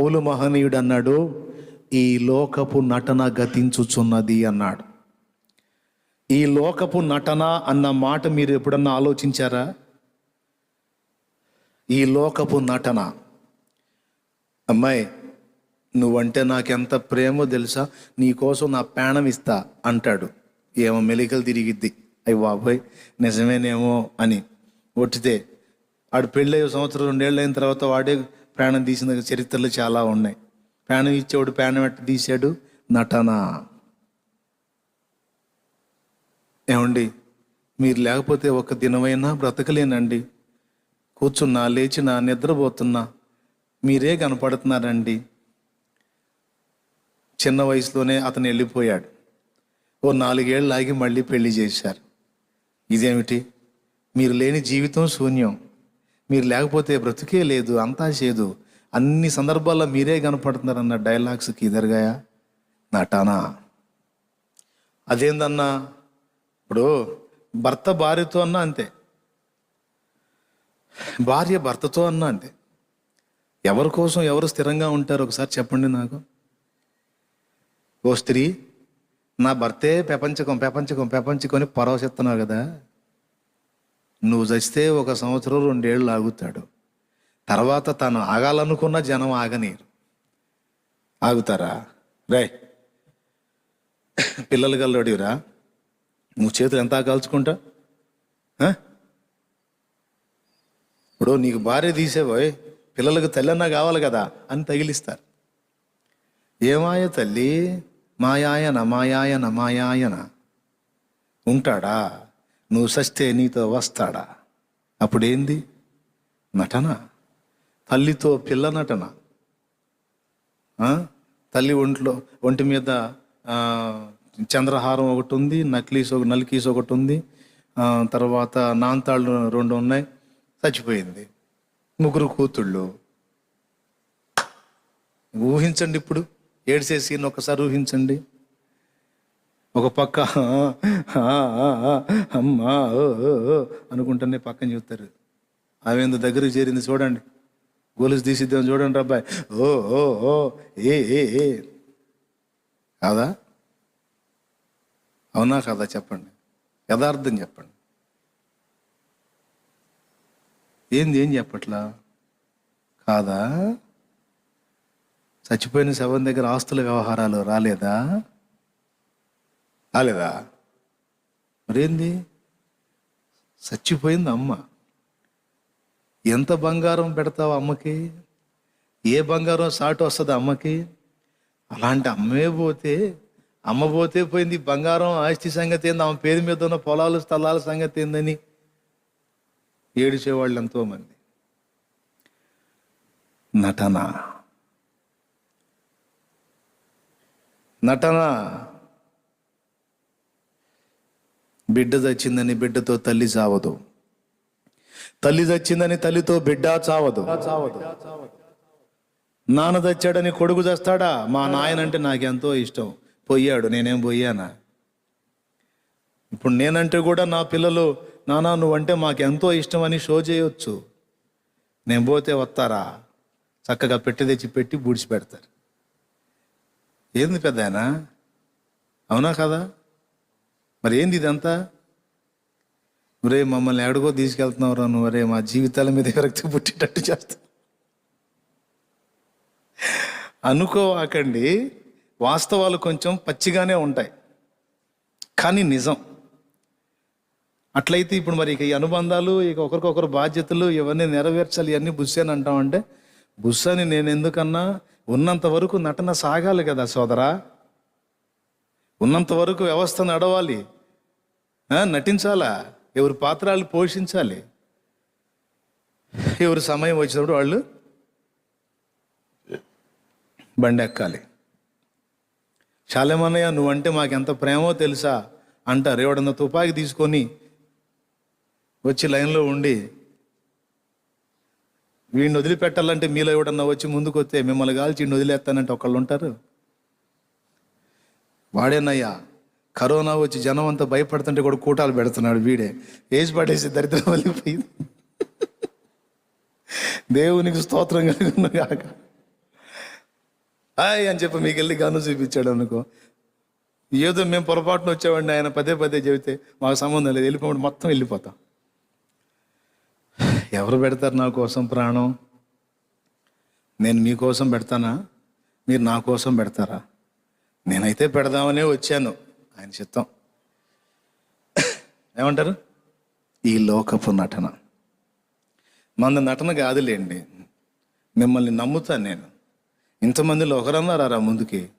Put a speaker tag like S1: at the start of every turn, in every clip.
S1: పౌలు మహనీయుడు అన్నాడు ఈ లోకపు నటన గతించుచున్నది అన్నాడు. ఈ లోకపు నటన అన్న మాట మీరు ఎప్పుడన్నా ఆలోచించారా? ఈ లోకపు నటన. అమ్మాయి నువ్వంటే నాకెంత ప్రేమో తెలుసా? నీకోసం నా ప్రాణం ఇస్తా అంటాడు. ఏమో మెలికలు తిరిగిద్ది. అయ్యి బాబాయ్ నిజమేనేమో అని. ఒట్టితే ఆడు పెళ్ళి సంవత్సరం రెండేళ్ళు అయిన తర్వాత వాడే ప్రాణం తీసిన చరిత్రలు చాలా ఉన్నాయి. ప్రాణం ఇచ్చేవాడు ప్రాణం ఎట్ట తీశాడు? నటన. ఏమండి మీరు లేకపోతే ఒక దినమైనా బ్రతకలేనండి. కూర్చున్నా లేచినా నిద్రపోతున్నా మీరే కనపడుతున్నారండి. చిన్న వయసులోనే అతను వెళ్ళిపోయాడు. ఓ నాలుగేళ్ళు ఆగి మళ్ళీ పెళ్ళి చేశారు. ఇదేమిటి? మీరు లేని జీవితం శూన్యం. మీరు లేకపోతే బ్రతుకే లేదు అంతా చేదు. అన్ని సందర్భాల్లో మీరే కనపడుతున్నారన్న డైలాగ్స్కి ఎదురుగాయా నటానా. అదేందన్నా? ఇప్పుడు భర్త భార్యతో అన్నా అంతే. భార్య భర్తతో అన్నా అంతే. ఎవరి కోసం ఎవరు స్థిరంగా ఉంటారు ఒకసారి చెప్పండి నాకు. ఓ స్త్రీ నా భర్తే ప్రపంచకం ప్రపంచకం ప్రపంచకం అని పరవశెత్తున్నావు కదా. నువ్వు చస్తే ఒక సంవత్సరం రెండేళ్ళు ఆగుతాడు. తర్వాత తను ఆగాలనుకున్న జనం ఆగనీరు. ఆగుతారా? రే పిల్లలు గల్లడిరా నువ్వు చేతులు ఎంత కాల్చుకుంటా? ఇప్పుడు నీకు భార్య తీసేవోయ్ పిల్లలకు తల్లన్నా కావాలి కదా అని తగిలిస్తారు. ఏమాయ తల్లి? మాయాయన మాయాయన మాయాయన. ఉంటాడా? నువ్వు సస్తే నీతో వస్తాడా? అప్పుడేంది? నటన? తల్లితో పిల్ల నటన? తల్లి ఒంట్లో ఒంటి మీద చంద్రహారం ఒకటి ఉంది నక్లీస్ ఒక నల్కీస్ ఒకటి ఉంది తర్వాత నాంతాళ్ళు రెండు ఉన్నాయి చచ్చిపోయింది. ముగ్గురు కూతుళ్ళు. ఊహించండి ఇప్పుడు ఏడ్సే సీన్ ఒకసారి ఊహించండి. ఒక పక్క అమ్మా ఓ, అనుకుంటూనే పక్కన చూస్తారు. ఆమె దగ్గరికి చేరింది చూడండి. గొలుసు తీసిద్దాం చూడండి అబ్బాయి. ఓ ఓ ఓ ఏ ఏ ఏ. కాదా? అవునా కాదా చెప్పండి. యథార్థం చెప్పండి. ఏంది ఏం చెప్పట్లా? కాదా? చచ్చిపోయిన శవం దగ్గర ఆస్తుల వ్యవహారాలు రాలేదా? రాలేదా మరేంది? చచ్చిపోయింది అమ్మ. ఎంత బంగారం పెడతావు అమ్మకి? ఏ బంగారం సాటు వస్తుంది అమ్మకి? అలాంటి అమ్మే పోతే అమ్మ పోతే పోయింది బంగారం ఆస్తి సంగతి ఏంది? ఆమె పేరు మీద ఉన్న పొలాలు స్థలాల సంగతి ఏందని ఏడిచేవాళ్ళు ఎంతో మంది నటన. నటన. బిడ్డ చచ్చిందని బిడ్డతో తల్లి చావదు. తల్లి చచ్చిందని తల్లితో బిడ్డ చావదు. చావదు నాన్న చచ్చాడని కొడుకు చస్తాడా? మా నాయనంటే నాకెంతో ఇష్టం. పోయాడు నేనేం పోయానా? ఇప్పుడు నేనంటే కూడా నా పిల్లలు నానా నువ్వంటే మాకెంతో ఇష్టం అని షో చేయొచ్చు. నేను పోతే వస్తారా? చక్కగా పెట్టి తెచ్చి పెట్టి బూడిచి పెడతారు. ఏంది పెద్ద అవునా కదా? మరి ఏంది ఇదంతా? ఒరే మమ్మల్ని ఎడగో తీసుకెళ్తున్నావురా నువ్వు అరే మా జీవితాల మీద విరక్తి పుట్టేటట్టు చేస్తా అనుకోవాకండి వాస్తవాలు కొంచెం పచ్చిగానే ఉంటాయి. కానీ నిజం. అట్లయితే ఇప్పుడు మరి ఇక ఈ అనుబంధాలు ఇక ఒకరికొకరు బాధ్యతలు ఇవన్నీ నెరవేర్చాలి ఇవన్నీ బుస్సు అని అంటామంటే బుస్సు అని నేను ఎందుకన్నా ఉన్నంత వరకు నటన సాగాలి కదా సోదరా. ఉన్నంత వరకు వ్యవస్థ నడవాలి. నటించాలా? ఎవరి పాత్రలు పోషించాలి? ఎవరు సమయం వచ్చినప్పుడు వాళ్ళు బండి ఎక్కాలి చాలేమన్నయ్య నువ్వంటే మాకెంత ప్రేమో తెలుసా? అంటారు. ఎవడన్నా తుపాకి తీసుకొని వచ్చి లైన్లో ఉండి వీడిని వదిలిపెట్టాలంటే మీలో ఎవడన్నా వచ్చి ముందుకు వస్తే మిమ్మల్ని కాల్చి వీడిని వదిలేస్తానంటే ఒకళ్ళు ఉంటారు. వాడేనయ్యా కరోనా వచ్చి జనం అంతా భయపడుతుంటే కూడా కూటాలు పెడుతున్నాడు వీడే. ఏజ్ పడేసి దరిద్రం వెళ్ళిపోయింది దేవునికి స్తోత్రం కలిగిన కాక హాయ్ అని చెప్పి మీకు వెళ్ళి గాను చూపించాడు అనుకో. ఏదో మేము పొరపాటున వచ్చామండి ఆయన పదే పదే చెబితే మాకు సంబంధం లేదు. వెళ్ళిపోవడం మొత్తం వెళ్ళిపోతాం. ఎవరు పెడతారు నా కోసం ప్రాణం? నేను మీకోసం పెడతానా? మీరు నా కోసం పెడతారా? నేనైతే పెడదామనే వచ్చాను. ఆయన చిత్తం. ఏమంటారు? ఈ లోకపు నటన. మన నటన కాదులేండి. మిమ్మల్ని నమ్ముతాను నేను. ఇంతమందిలో ఒకరన్నారా రారా ముందుకి?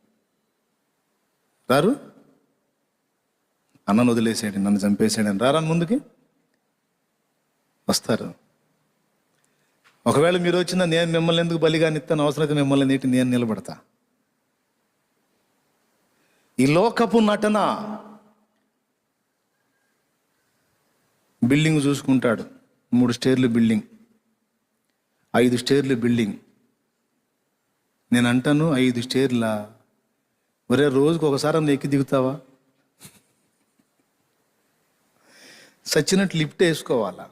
S1: రారు? అన్నను వదిలేసాడు నన్ను చంపేసాడని రారా ముందుకి? వస్తారు. ఒకవేళ మీరు వచ్చినా నేను మిమ్మల్ని ఎందుకు బలిగా ఇస్తాను అవసరమైతే మిమ్మల్ని నీటి నేను నిలబడతా. ఈ లోకపు నటన బిల్డింగ్ చూసుకుంటాడు. మూడు స్టేర్లు బిల్డింగ్. ఐదు స్టేర్లు బిల్డింగ్. నేను అంటాను ఐదు స్టేర్ల? ఒరే రోజుకు ఒకసారి ఎక్కి దిగుతావా? సచ్చినట్టు లిఫ్ట్ వేసుకోవాలా?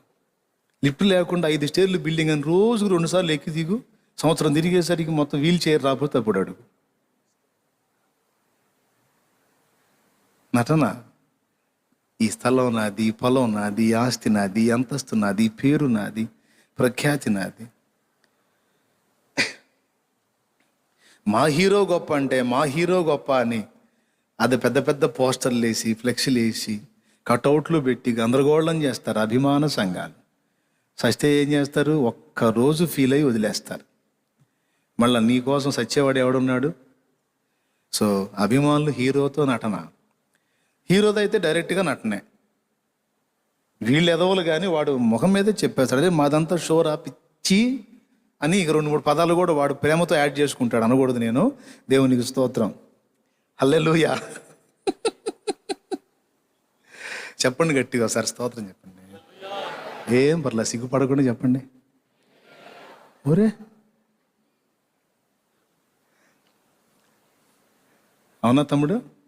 S1: లిఫ్ట్ లేకుండా ఐదు స్టేర్లు బిల్డింగ్ అని రోజుకు రెండు సార్లు ఎక్కి దిగు. సంవత్సరం తిరిగేసరికి మొత్తం వీల్ చైర్ రాకపోతే అప్పుడు అడుగు. నటన. ఈ స్థలం నాది పొలం నాది ఆస్తి నాది అంతస్తు నాది పేరు నాది ప్రఖ్యాతి నాది. మా హీరో గొప్ప అంటే మా హీరో గొప్ప అని అది పెద్ద పెద్ద పోస్టర్లు వేసి ఫ్లెక్సీలు వేసి కటౌట్లు పెట్టి గందరగోళం చేస్తారు అభిమాన సంఘాలు. సస్తే ఏం చేస్తారు? ఒక్క రోజు ఫీల్ అయ్యి వదిలేస్తారు. మళ్ళీ నీ కోసం సచ్చేవాడు ఎవడున్నాడు? సో అభిమానులు హీరోతో నటన. హీరోది అయితే డైరెక్ట్గా నటనే. వీళ్ళు ఎదవలు కానీ వాడు ముఖం మీదే చెప్పేస్తాడు. అదే మాదంతా షోరా పిచ్చి అని ఇక రెండు మూడు పదాలు కూడా వాడు ప్రేమతో యాడ్ చేసుకుంటాడు అనకూడదు నేను. దేవునికి స్తోత్రం. హల్లెలూయా. చెప్పండి గట్టిగా ఒకసారి స్తోత్రం చెప్పండి. ఏం పర్లే సిగ్గుపడకుండా చెప్పండి. ఒరే. అవునా తమ్ముడు?